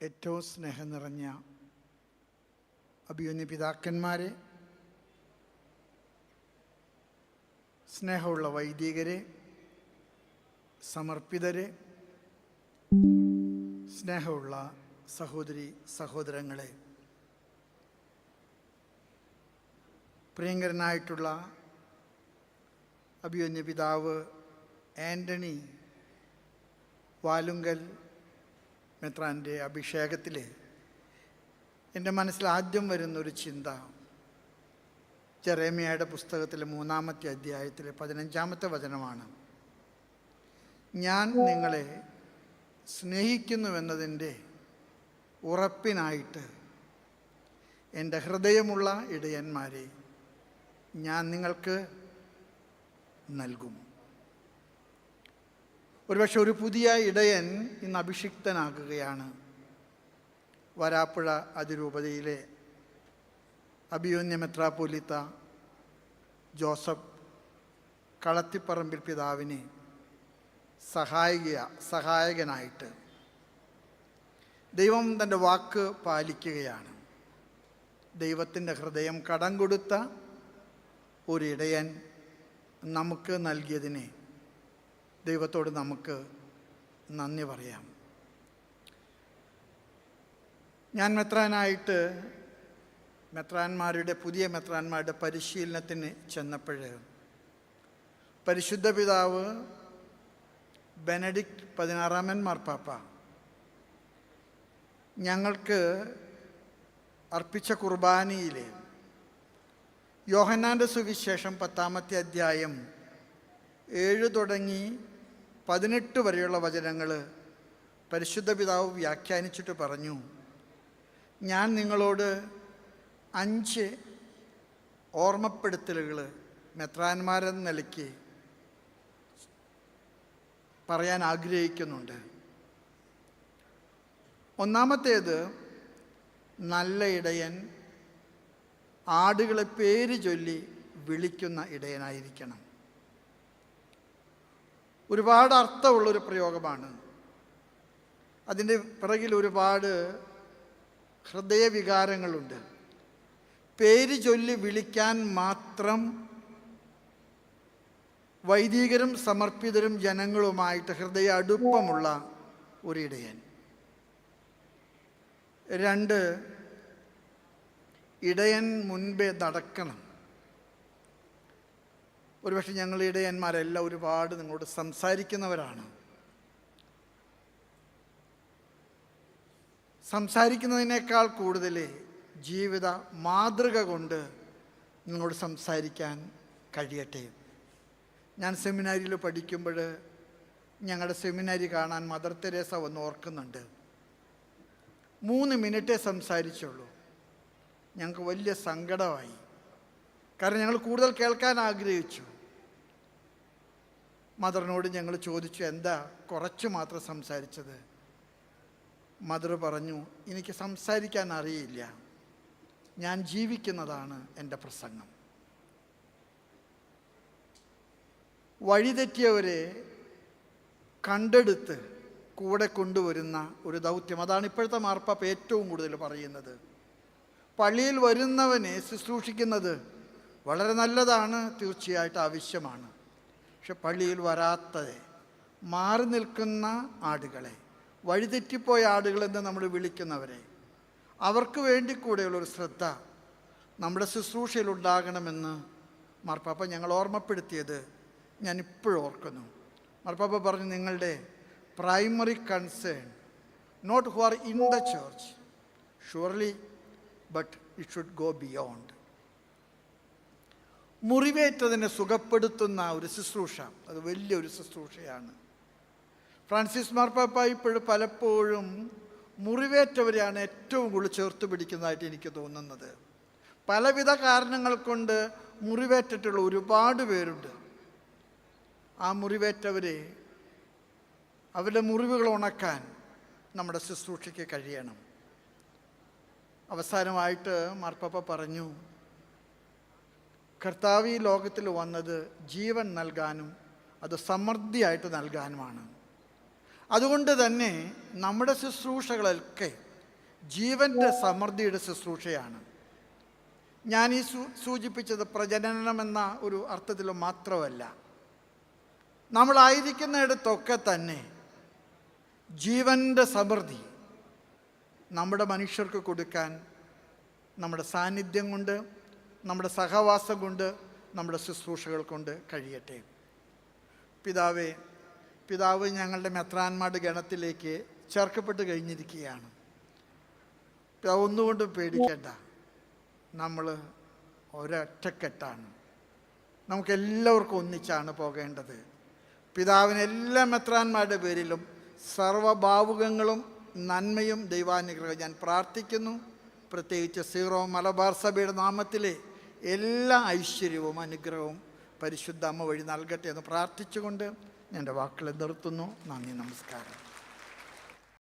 ഏറ്റവും സ്നേഹം നിറഞ്ഞ അഭിമന്യ പിതാക്കന്മാരെ സ്നേഹമുള്ള വൈദികരെ സമർപ്പിതരെ സ്നേഹമുള്ള സഹോദരി സഹോദരങ്ങളെ പ്രിയങ്കരനായിട്ടുള്ള അഭിമന്യ പിതാവ് ആന്റണി വാലുങ്കൽ മെത്രാന്റെ അഭിഷേകത്തിൽ എന്റെ മനസ്സിൽ ആദ്യം വരുന്നൊരു ചിന്ത ജെറേമിയയുടെ പുസ്തകത്തിലെ മൂന്നാമത്തെ അധ്യായത്തിലെ പതിനഞ്ചാമത്തെ വചനമാണ്. ഞാൻ നിങ്ങളെ സ്നേഹിക്കുന്നുവെന്നതിന്റെ ഉറപ്പിനായിട്ട് എന്റെ ഹൃദയമുള്ള ഇടയന്മാരെ ഞാൻ നിങ്ങൾക്ക് നൽകും. ഒരുപക്ഷെ ഒരു പുതിയ ഇടയൻ ഇന്ന് അഭിഷിക്തനാകുകയാണ്. വരാപ്പുഴ അതിരൂപതയിലെ അഭിയോന്യ മെത്രാപൊലിത്ത ജോസഫ് കളത്തിപ്പറമ്പിൽ പിതാവിനെ സഹായിക സഹായകനായിട്ട് ദൈവം തന്റെ വാക്ക് പാലിക്കുകയാണ്. ദൈവത്തിന്റെ ഹൃദയം കടം കൊടുത്ത ഒരിടയൻ നമുക്ക് നൽകിയതിനെ ദൈവത്തോട് നമുക്ക് നന്ദി പറയാം. ഞാൻ മെത്രാനായിട്ട് മെത്രാന്മാരുടെ പുതിയ മെത്രാന്മാരുടെ പരിശീലനത്തിന് ചെന്നപ്പോൾ പരിശുദ്ധ പിതാവ് ബെനഡിക് പതിനാറാമൻ മാർപ്പാപ്പ ഞങ്ങൾക്ക് അർപ്പിച്ച കുർബാനയിലെ യോഹന്നാന്റെ സുവിശേഷം പത്താമത്തെ അധ്യായം ഏഴ് തുടങ്ങി പതിനെട്ട് വരെയുള്ള വചനങ്ങൾ പരിശുദ്ധ പിതാവ് വ്യാഖ്യാനിച്ചിട്ട് പറഞ്ഞു. ഞാൻ നിങ്ങളോട് അഞ്ച് ഓർമ്മപ്പെടുത്തലുകൾ മെത്രാന്മാരെന്ന നിലയ്ക്ക് പറയാൻ ആഗ്രഹിക്കുന്നുണ്ട്. ഒന്നാമത്തേത് നല്ല ഇടയൻ ആടുകളെ പേര് ചൊല്ലി വിളിക്കുന്ന ഇടയനായിരിക്കണം. ഒരുപാട് അർത്ഥമുള്ളൊരു പ്രയോഗമാണ്. അതിന്റെ പിറകിൽ ഒരുപാട് ഹൃദയവികാരങ്ങളുണ്ട്. പേര് ചൊല്ലി വിളിക്കാൻ മാത്രം വൈദികരും സമർപ്പിതരും ജനങ്ങളുമായിട്ട് ഹൃദയ അടുപ്പമുള്ള ഒരിടയൻ. രണ്ട് ഇടയൻ മുൻപേ നടക്കണം. ഒരുപക്ഷെ ഞങ്ങളുടെ ഇടയന്മാരെല്ലാം ഒരുപാട് നിങ്ങളോട് സംസാരിക്കുന്നവരാണ്. സംസാരിക്കുന്നതിനേക്കാൾ കൂടുതൽ ജീവിത മാതൃക കൊണ്ട് നിങ്ങളോട് സംസാരിക്കാൻ കഴിയട്ടെ. ഞാൻ സെമിനാരിയിൽ പഠിക്കുമ്പോൾ ഞങ്ങളുടെ സെമിനാരി കാണാൻ മദർ തെരേസ വന്ന് ഓർക്കുന്നുണ്ട്. മൂന്ന് മിനിറ്റേ സംസാരിച്ചുള്ളൂ. ഞങ്ങൾക്ക് വലിയ സങ്കടമായി. കാരണം ഞങ്ങൾ കൂടുതൽ കേൾക്കാൻ ആഗ്രഹിച്ചു. മദറിനോട് ഞങ്ങൾ ചോദിച്ചു എന്താ കുറച്ച് മാത്രം സംസാരിച്ചത്? മദർ പറഞ്ഞു എനിക്ക് സംസാരിക്കാൻ അറിയില്ല. ഞാൻ ജീവിക്കുന്നതാണ് എന്റെ പ്രസംഗം. വഴിതെറ്റിയവരെ കണ്ടെടുത്ത് കൂടെ കൊണ്ടുവരുന്ന ഒരു ദൗത്യം. അതാണ് ഇപ്പോഴത്തെ മാർപ്പാപ്പ ഏറ്റവും കൂടുതൽ പറയുന്നത്. പള്ളിയിൽ വരുന്നവനെ ശുശ്രൂഷിക്കുന്നത് വളരെ നല്ലതാണ് തീർച്ചയായിട്ടും ആവശ്യമാണ്. പക്ഷെ പള്ളിയിൽ വരാത്തത് മാറി നിൽക്കുന്ന ആടുകളെ വഴിതെറ്റിപ്പോയ ആടുകളെന്ന് നമ്മൾ വിളിക്കുന്നവരെ അവർക്ക് വേണ്ടി കൂടെയുള്ളൊരു ശ്രദ്ധ നമ്മുടെ ശുശ്രൂഷയിൽ ഉണ്ടാകണമെന്ന് മാർപ്പാപ്പ ഞങ്ങൾ ഓർമ്മപ്പെടുത്തിയത് ഞാൻ ഇപ്പോഴും ഓർക്കുന്നു. മാർപ്പാപ്പ പറഞ്ഞു നിങ്ങളുടെ primary concern not who are in the church surely but it should go beyond മുറിവേറ്റതിനെ സുഖപ്പെടുത്തുന്ന ഒരു ശുശ്രൂഷ. അത് വലിയൊരു ശുശ്രൂഷയാണ്. ഫ്രാൻസിസ് മാർപ്പാപ്പ ഇപ്പോഴും പലപ്പോഴും മുറിവേറ്റവരെയാണ് ഏറ്റവും കൂടുതൽ ചേർത്ത് പിടിക്കുന്നതായിട്ട് എനിക്ക് തോന്നുന്നത്. പലവിധ കാരണങ്ങൾ കൊണ്ട് മുറിവേറ്റിട്ടുള്ള ഒരുപാട് പേരുണ്ട്. ആ മുറിവേറ്റവരെ അവരുടെ മുറിവുകൾ ഉണക്കാൻ നമ്മുടെ ശുശ്രൂഷയ്ക്ക് കഴിയണം. അവസാനമായിട്ട് മാർപ്പാപ്പ പറഞ്ഞു കർത്താവ് ഈ ലോകത്തിൽ വന്നത് ജീവൻ നൽകാനും അത് സമൃദ്ധിയായിട്ട് നൽകാനുമാണ്. അതുകൊണ്ട് തന്നെ നമ്മുടെ ശുശ്രൂഷകളൊക്കെ ജീവന്റെ സമൃദ്ധിയുടെ ശുശ്രൂഷയാണ്. ഞാൻ ഈ സൂചിപ്പിച്ചത് പ്രജനനം എന്ന ഒരു അർത്ഥത്തിൽ മാത്രമല്ല. നമ്മളായിരിക്കുന്നിടത്തൊക്കെ തന്നെ ജീവന്റെ സമൃദ്ധി നമ്മുടെ മനുഷ്യർക്ക് കൊടുക്കാൻ നമ്മുടെ സാന്നിധ്യം കൊണ്ട് നമ്മുടെ സഹവാസം കൊണ്ട് നമ്മുടെ ശുശ്രൂഷകൾ കൊണ്ട് കഴിയട്ടെ. പിതാവേ പിതാവ് ഞങ്ങളുടെ മെത്രാന്മാരുടെ ഗണത്തിലേക്ക് ചേർക്കപ്പെട്ട് കഴിഞ്ഞിരിക്കുകയാണ്. പിതാവ് ഒന്നുകൊണ്ടും പേടിക്കേണ്ട. നമ്മൾ ഒരൊറ്റക്കെട്ടാണ്. നമുക്കെല്ലാവർക്കും ഒന്നിച്ചാണ് പോകേണ്ടത്. പിതാവിന് എല്ലാ മെത്രാന്മാരുടെ പേരിലും സർവഭാവുകങ്ങളും നന്മയും ദൈവാനുഗ്രഹം ഞാൻ പ്രാർത്ഥിക്കുന്നു. പ്രത്യേകിച്ച് സീറോ മലബാർ സഭയുടെ നാമത്തിലെ എല്ലാ ഐശ്വര്യവും അനുഗ്രഹവും പരിശുദ്ധ അമ്മ വഴി നൽകട്ടെ എന്ന് പ്രാർത്ഥിച്ചുകൊണ്ട് എന്റെ വാക്കുകൾ നിർത്തുന്നു. നന്ദി നമസ്കാരം.